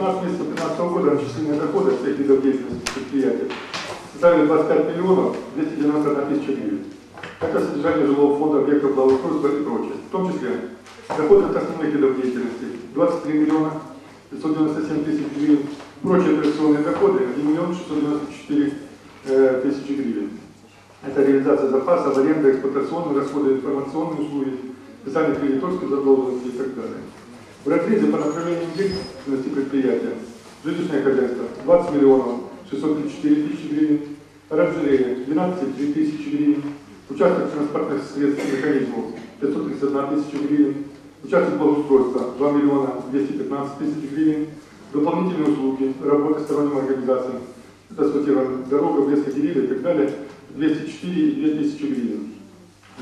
12 месяцев 2015 года начисленные доходы всех видов деятельности предприятия составили 25 миллионов 291 тысяча гривен. Это содержание жилого фонда, объектов благоустройства и прочее. В том числе доходы от основных видов деятельности 23 миллиона 597 тысяч гривен, прочие операционные доходы 1 миллион 694 э, тысячи гривен. Это реализация запасов, аренда, эксплуатационные расходы, информационные услуги, списание кредиторской задолженности и так далее. В разрезе по направлению деятельности предприятия. Жилищное хозяйство 20 миллионов 634 тысячи гривен, оранжерея 12 тысячи гривен, участок транспортных средств и механизмов 531 тысяча гривен, участок благоустройства 2 миллиона 215 тысяч гривен, дополнительные услуги, работа сторонним организациям, это асфальтированная дорога, блеск деревья и так далее, 204 и 2 тысячи гривен.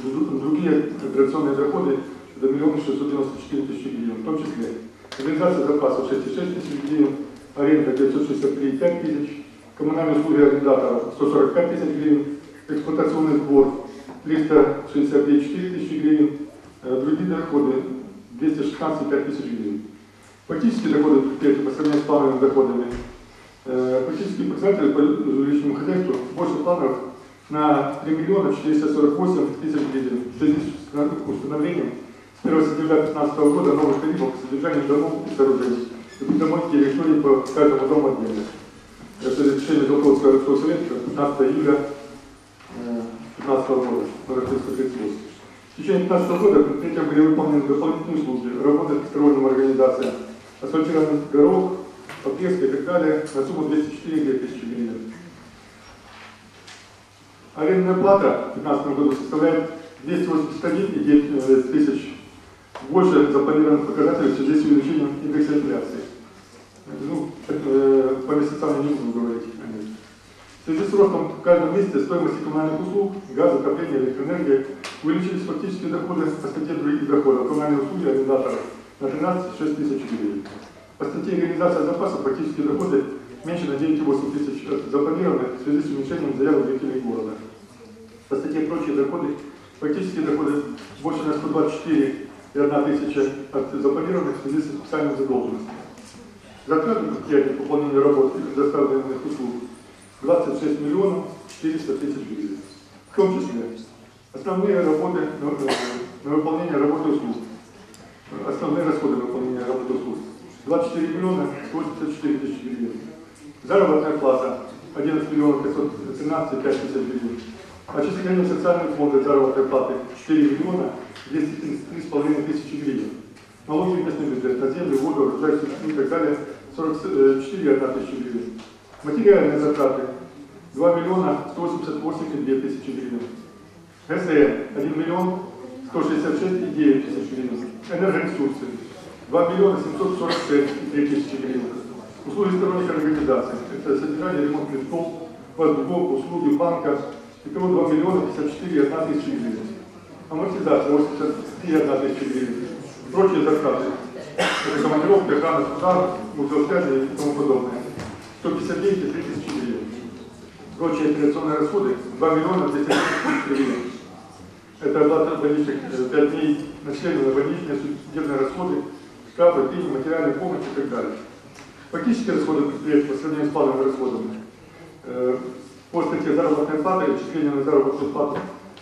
Другие операционные доходы это миллион 694 тысячи гривен, в том числе реализация запасов 6,6 тысяч гривен, аренда 963,5 тысяч, коммунальные услуги арендатора 145 тысяч гривен, эксплуатационный сбор 362,4 тысячи гривен, другие доходы 216,5 тысяч гривен. Фактические доходы предприятия по сравнению с плановыми доходами. Фактические показатели по жилищному хозяйству больше планов на 3 миллиона 448 тысяч гривен в связи с установлением 1 сентября 2015 года новых тарифов по содержанию домов и сооружений и придомой территории по каждому дому отдельно. Это решение Золотовского городского совета 15 июля 2015 года, номер 338. В течение 2015 года предприятием были выполнены дополнительные услуги, работы с сторонним организациям, асфальтированный дорог, подрезка и так далее на сумму 204 тысячи гривен. Арендная плата в 2015 году составляет 281,9 тысяч больше запланированных показателей в связи с увеличением индекса инфляции. Ну, э, по месяцам я не буду говорить о них. В связи с ростом в каждом месяце стоимости коммунальных услуг, газа, отопления, электроэнергии увеличились фактические доходы по статье других доходов, коммунальные услуги арендаторов на 13,6 тысяч гривен. По статье реализация запасов фактические доходы меньше на 9,8 тысяч запланированных в связи с уменьшением заявок жителей города. По статье прочие доходы, фактические доходы больше на 124 и 1 тысяча от запланированных в связи с специальным задолженностью. Затраты предприятия по выполнению работ и предоставленных услуг 26 миллионов 400 тысяч гривен. В том числе основные работы на, на выполнение работы услуг, основные расходы на выполнение работы услуг 24 миллиона 184 тысячи гривен. Заработная плата 11 миллионов 513 5 тысяч гривен. Отчисление в социальные фонды заработной платы 4 миллиона 233,5 тысячи гривен. Налоги местный бюджет на землю, воду, урожай, и так далее 44 1 тысячи гривен. Материальные затраты 2 миллиона 188,2 тысячи гривен. ГСМ 1 миллион 166,9 тысяч гривен. Энергоресурсы 2 миллиона 746,3 тысячи гривен. Услуги сторонних организаций. Это содержание, ремонт лифтов, воздухов, услуги банка. Итого 2 миллиона 54,1 тысячи гривен. Амортизация 83,1 тысячи гривен. Прочие затраты. Это командировки, охрана суда, музеосвязи и тому подобное. 159,3 тысячи гривен. Прочие операционные расходы 2 миллиона 200 тысяч гривен. Это оплата больничных 5 дней ночлега на больничные, судебные расходы, штрафы, пени, материальная помощь и так далее. Фактические расходы предприятия по сравнению с плановыми расходами. По статье заработной платы, отчисления на заработную плату,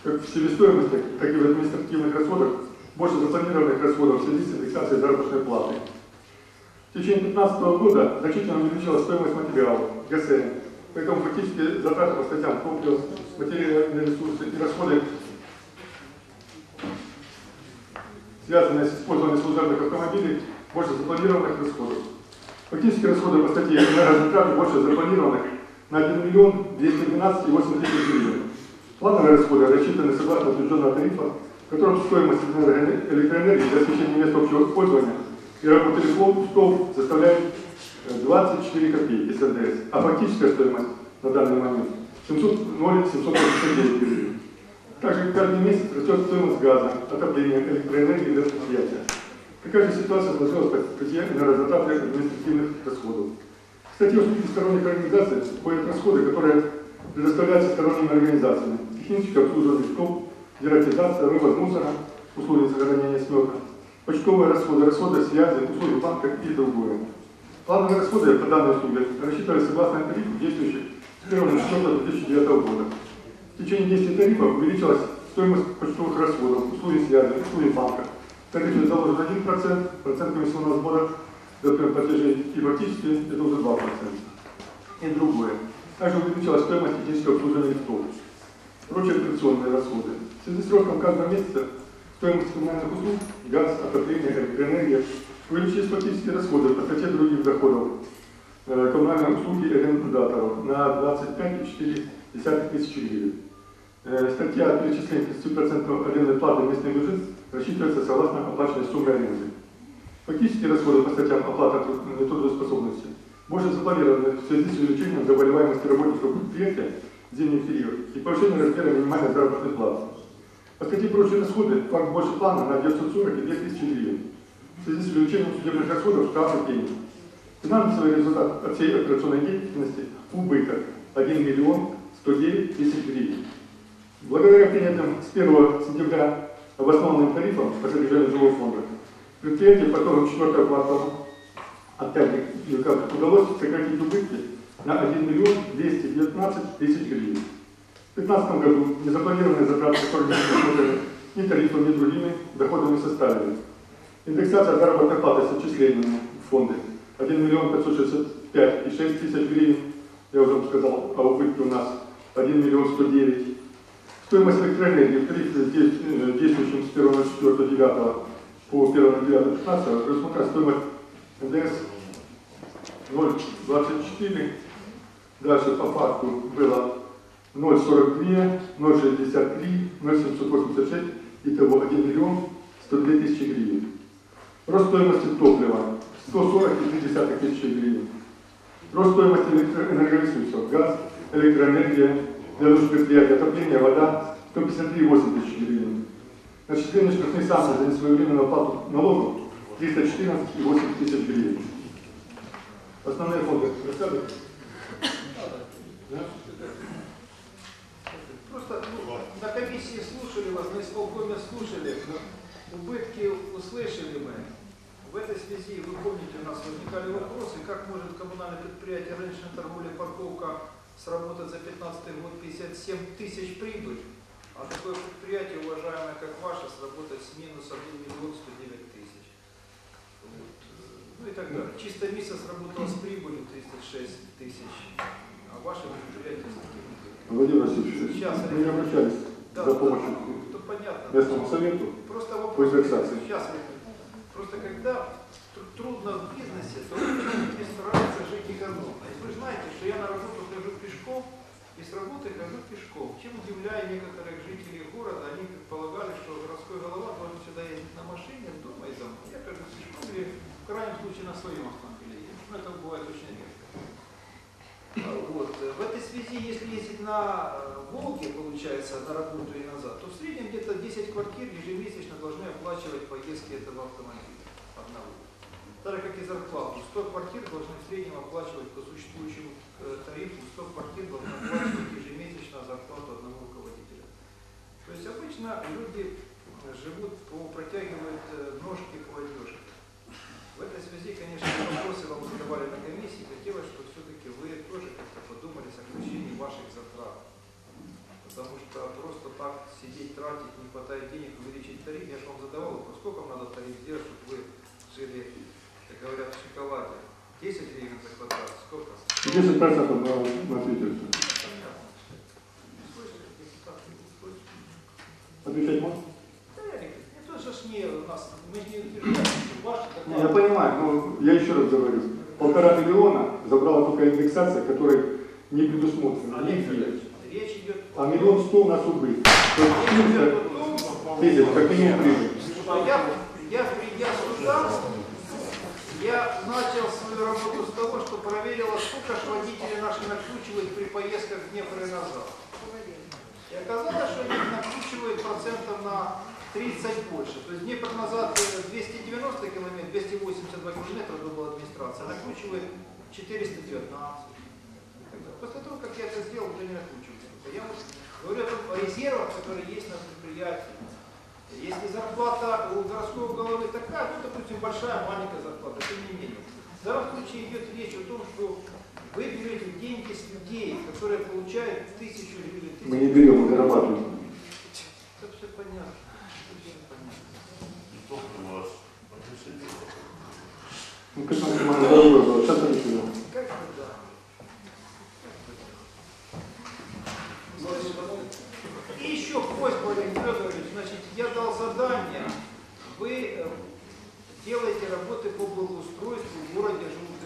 как в себестоимости, так и в административных расходах, больше запланированных расходов в связи с индексацией заработной платы. В течение 2015 года значительно увеличилась стоимость материалов, ГСМ. Поэтому фактически затраты по статьям топливо, материальные ресурсы и расходы, связанные с использованием служебных автомобилей, больше запланированных расходов. Фактически расходы по статье энергозатраты больше запланированных на 1 миллион 212,8 тысяч гривен. Плановые расходы рассчитаны согласно утвержденного тарифа, в котором стоимость электроэнергии для освещения мест общего использования и работы лифтов составляет 24 копейки с НДС, а фактическая стоимость на данный момент 700, 789 гривен. Также каждый месяц растет стоимость газа, отопления, электроэнергии для предприятия. Такая же ситуация сложилась по статье энергозатраты административных расходов. Кстати, услуги сторонних организаций входят расходы, которые предоставляются сторонними организациями. Техническое обслуживание лифтов, дератизация, вывоз мусора, услуги сохранения смета, почтовые расходы, расходы связи, услуги банка и другое. Плановые расходы по данной услуге рассчитывались согласно тарифу, действующих с 1 4 2009 года. В течение действия тарифа увеличилась стоимость почтовых расходов, услуги связи, услуги банка. В тарифе заложен 1%, процент комиссионного сбора за платежей и фактически это уже 2%. И другое. Также увеличилась стоимость технического обслуживания лифтов. Прочие операционные расходы. В связи с ростом каждого месяца стоимость коммунальных услуг, газ, отопление, электроэнергия, увеличились фактические расходы по статье других доходов э, коммунальные услуги арендаторов на 25,4 тысячи гривен. Э, Статья перечисления 30% арендной платы местных бюджет рассчитывается согласно оплаченной сумме аренды. Фактические расходы по статьям оплата труд- нетрудоспособности больше запланированы в связи с увеличением заболеваемости работников предприятия зимний период и повышением размера минимальной заработной платы. По статье прочие расходы факт больше плана на 940 и 2000 гривен. В связи с увеличением судебных расходов штрафы пений. Финансовый результат от всей операционной деятельности – убыток 1 миллион 109 тысяч гривен. Благодаря принятым с 1 сентября обоснованным тарифам по содержанию жилого фонда, предприятие по итогам 4 квартала никак удалось сократить убытки на 1 миллион 219 тысяч гривен. В 2015 году незапланированные затраты, ни тарифом, ни другими доходами составили. Индексация заработной платы с отчислениями в фонды 1 миллион 565 и 6 тысяч гривен. Я уже вам сказал, а убытки у нас 1 миллион 109. Стоимость электроэнергии в тарифе, дей- действующем с 1 4 9 по 1 9 15 предусмотрена стоимость НДС 0,24. Дальше по факту было 0,42, 0,63, 0,786, итого 1 миллион 102 тысячи гривен. Рост стоимости топлива 140,3 тысячи гривен. Рост стоимости электроэнергоресурсов, газ, электроэнергия, для нужд предприятия, отопление, вода 153,8 тысяч гривен. Начисление штрафных санкций за несвоевременную оплату налогов 314,8 тысяч гривен. Основные фонды рассказывают? Да? Просто ну, на комиссии слушали вас, на исполкоме слушали, убытки услышали мы. В этой связи, вы помните, у нас возникали вопросы, как может коммунальное предприятие рыночная торговля парковка сработать за 15 год 57 тысяч прибыль, а такое предприятие, уважаемое, как ваше, сработать с минус 1 миллион 109 тысяч. Ну и так далее. Чисто МИСа сработала с прибылью 36 тысяч, а ваше предприятие с таким. Владимир Васильевич, Сейчас, мы не обращались Да, за помощью да, понятно. местному совету. Просто По вопрос. индексации. Сейчас. Просто когда тр- трудно в бизнесе, то люди стараются жить экономно. И Вы же знаете, что я на работу хожу пешком, и с работы хожу пешком. Чем удивляю некоторых жителей города, они предполагали, что городской голова должен всегда ездить на машине, дома и домой. Я хожу пешком или в крайнем случае на своем автомобиле. езжу. Но это бывает очень редко. А, Вот. В связи, если ездить на э, Волге, получается, на работу и назад, то в среднем где-то 10 квартир ежемесячно должны оплачивать поездки этого автомобиля одного. Так как и зарплату. 100 квартир должны в среднем оплачивать по существующему э, тарифу, 100 квартир должны оплачивать ежемесячно зарплату одного руководителя. То есть обычно люди э, живут, по, протягивают ножки к одежке. В этой связи, конечно, вопросы вам задавали на комиссии. Хотелось, чтобы все-таки вы тоже как-то подумали о сокращении ваших затрат. Потому что просто так сидеть, тратить, не хватает денег, увеличить тариф. Я же вам задавал вопрос, сколько вам надо тариф сделать, чтобы вы жили, как говорят, в шоколаде. 10 гривен за квадрат, сколько? 10% на, на слышали? Отвечать можно? Да, я не это же ж не у нас, мы же не утверждаем, что ваши Не, я доклады. понимаю, но я еще раз говорю. Полтора миллиона забрала только индексация, которая не предусмотрена. Олег речь идет о А миллион сто у нас убыток. То есть речь идет 400 о том, тысяч, как минимум прибыль. я, я придя я начал свою работу с того, что проверила, сколько ж водители наши накручивают при поездках в Днепр и назад. И оказалось, что они накручивают процентов на 30 больше. То есть Днепр назад э, 290 километров, 282 километра была администрация, а накручивает 419. После того, как я это сделал, уже не накручивается. Я говорю о резервах, которые есть на предприятии. Если зарплата у городского головы такая, ну, допустим, большая, маленькая зарплата, тем не менее. В данном случае идет речь о том, что вы берете деньги с людей, которые получают тысячу гривен. тысячу- Мы не берем, мы зарабатываем. Это все понятно. Это всё понятно. Ну, как нам команда здоровья была, сейчас они сюда. Как бы да. И еще просьба, Олег Федорович, значит, я дал задание, вы э, делаете работы по благоустройству в городе Желтый.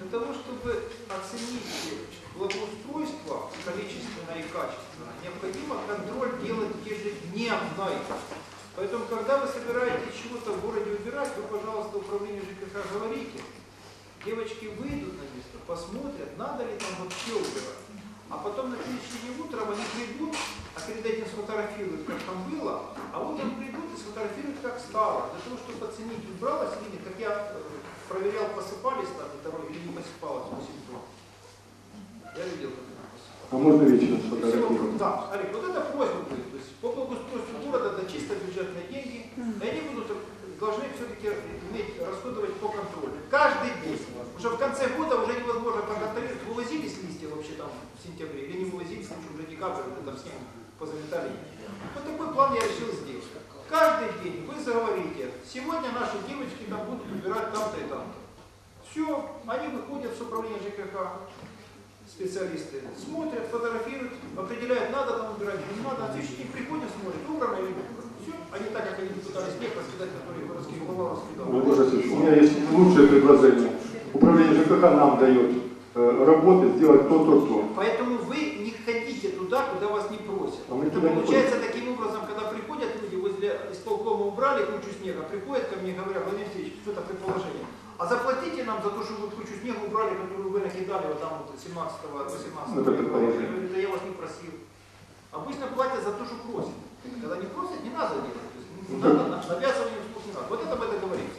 Для того, чтобы оценить благоустройство количественно и качественно, необходимо контроль делать ежедневный. Поэтому, когда вы собираетесь чего-то в городе убирать, вы, пожалуйста, управлению ЖКХ говорите, девочки выйдут на место, посмотрят, надо ли там вообще убирать. А потом на следующий день утром они придут, а перед этим сфотографируют, как там было, а утром придут и сфотографируют, как стало. Для того, чтобы оценить, убралось или нет, как я э, проверял, посыпались там дороги или не посыпалось 8 тонн. Я видел, как это посыпалось. А можно вечером сфотографировать? Да, Олег, вот это просьба будет. То есть по благоустройству города это чисто бюджетные деньги, и они будут должны все-таки иметь расходовать по контролю. Каждый день. Уже в конце года уже невозможно проконтролировать, вывозились листья вообще там в сентябре или не вывозились, потому что уже декабрь, уже там снег позаметали. Вот такой план я решил сделать. Каждый день вы заговорите, сегодня наши девочки там будут убирать там-то и там-то. Все, они выходят с управления ЖКХ, специалисты смотрят, фотографируют, определяют, надо там убирать, не надо, а следующий день приходят, смотрят, убрано или не. Все, они так, как они пытались снег раскидать, который городский голова раскидал. У меня есть лучшее предложение. Управление ЖКХ нам дает э, работы сделать то-то-то. Поэтому вы не ходите туда, куда вас не просят. А мы Это туда не получается таким образом, когда приходят люди возле исполкома убрали кучу снега, приходят ко мне и говорят, Владимир Алексеевич, что это предположение. А заплатите нам за то, что вы кучу снега убрали, которую вы накидали вот там вот 17-18 Это предположение. Говорю, да я вас не просил. Обычно платят за то, что просят. Когда не просят, не надо делать. То есть, Ну, надо, навязывание услуг не надо. Вот это мы договорились.